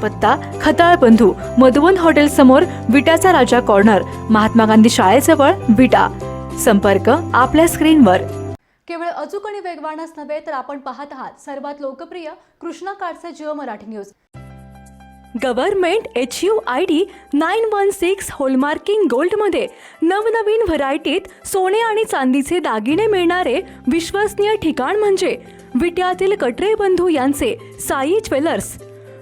पत्ता खताळ बंधू मधुवन हॉटेल समोर विटाचा राजा कॉर्नर महात्मा गांधी शाळेजवळ विटा. संपर्क आपल्या स्क्रीनवर केवळ अचूक आणि वेगवानच नव्हे तर आपण पाहत आहात सर्वात लोकप्रिय कृष्णा काडचे Jio Marathi news government H U I D nine one six hallmarking गोल्डमध्ये नवनवीन व्हरायटीत सोने आणि चांदीचे दागिने मिळणारे विश्वसनीय ठिकाण म्हणजे विट्यातील कटरे बंधू यांचे साई ज्वेलर्स.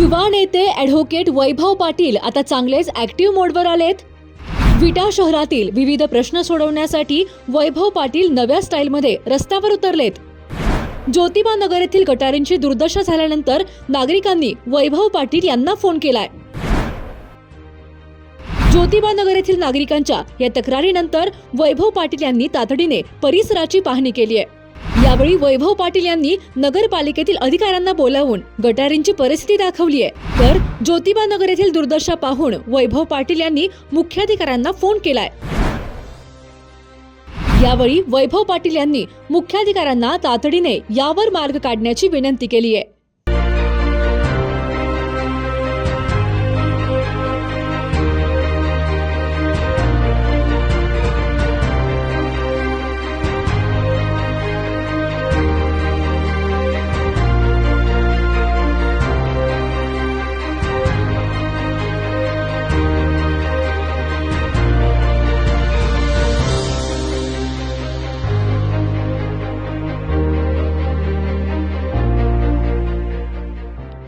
युवा नेते ॲडव्होकेट वैभव पाटील आता चांगलेच ऍक्टिव्ह मोडवर आलेत. विटा शहरातील विविध प्रश्न सोडवण्यासाठी वैभव पाटील नव्या स्टाईलमध्ये रस्त्यावर उतरलेत. ज्योतिबा नगर येथील गटारींची दुर्दशा झाल्यानंतर नागरिकांनी वैभव पाटील यांना फोन केलाय. ज्योतिबा नगर येथील नागरिकांच्या या तक्रारीनंतर वैभव पाटील यांनी तातडीने परिसराची पाहणी केली आहे. यावेळी वैभव पाटील यांनी नगरपालिकेतील अधिकाऱ्यांना बोलावून गटारींची परिस्थिती दाखवली आहे. तर ज्योतिबा नगर येथील दुर्दशा पाहून वैभव पाटील यांनी मुख्याधिकाऱ्यांना फोन केलाय. यावेळी वैभव पाटील यांनी मुख्याधिकाऱ्यांना तातडीने यावर मार्ग काढण्याची विनंती केली आहे.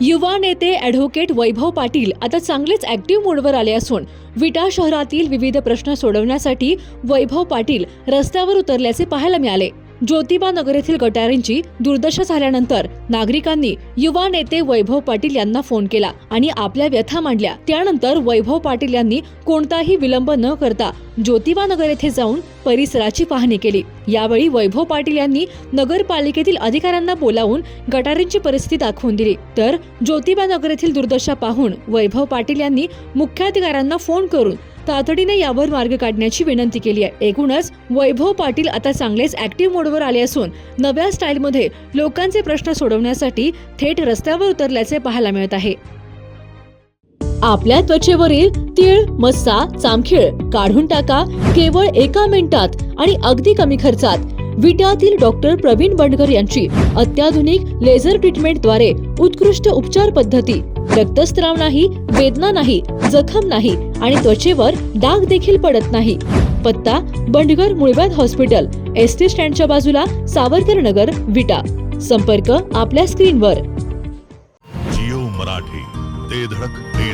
युवा नेते ॲडव्होकेट वैभव पाटील आता चांगलेच ॲक्टिव्ह मोडवर आले असून विटा शहरातील विविध प्रश्न सोडवण्यासाठी वैभव पाटील रस्त्यावर उतरल्याचे पाहायला मिळाले. ज्योतिबा नगर येथील गटारींची दुर्दशा झाल्यानंतर नागरिकांनी युवा नेते वैभव पाटील यांना फोन केला आणि आपल्या व्यथा मांडल्या. त्यानंतर वैभव पाटील यांनी कोणताही विलंब न करता ज्योतिबा नगर येथे जाऊन परिसराची पाहणी केली. यावेळी वैभव पाटील यांनी नगरपालिकेतील अधिकाऱ्यांना बोलावून गटारींची परिस्थिती दाखवून दिली. तर ज्योतिबा नगर येथील दुर्दशा पाहून वैभव पाटील यांनी मुख्याधिकाऱ्यांना फोन करून तातडीने यावर मार्ग काढण्याची विनंती केली आहे. एकूणच वैभव पाटील आता चांगलेच ऍक्टिव्ह मोडवर आले असून नव्या स्टाईलमध्ये लोकांचे प्रश्न सोडवण्यासाठी थेट रस्त्यावर उतरल्याचे पाहायला मिळत आहे. आपल्या त्वचेवरील तीळ मस्सा चामखीळ काढून टाका केवळ एका मिनिटात आणि अगदी कमी खर्चात. विट्यातील डॉक्टर प्रवीण बंडकर यांची अत्याधुनिक लेझर ट्रीटमेंटद्वारे उत्कृष्ट उपचार पद्धती रक्तस्त्राव नाही वेदना नाही जखम नाही आणि त्वचेवर डाग देखील पडत नाही. पत्ता बंडगर मुळव्याध हॉस्पिटल एस टी स्टँडच्या बाजूला सावरकर नगर विटा. संपर्क आपल्या स्क्रीनवर. जिओ मराठी ते धडक ते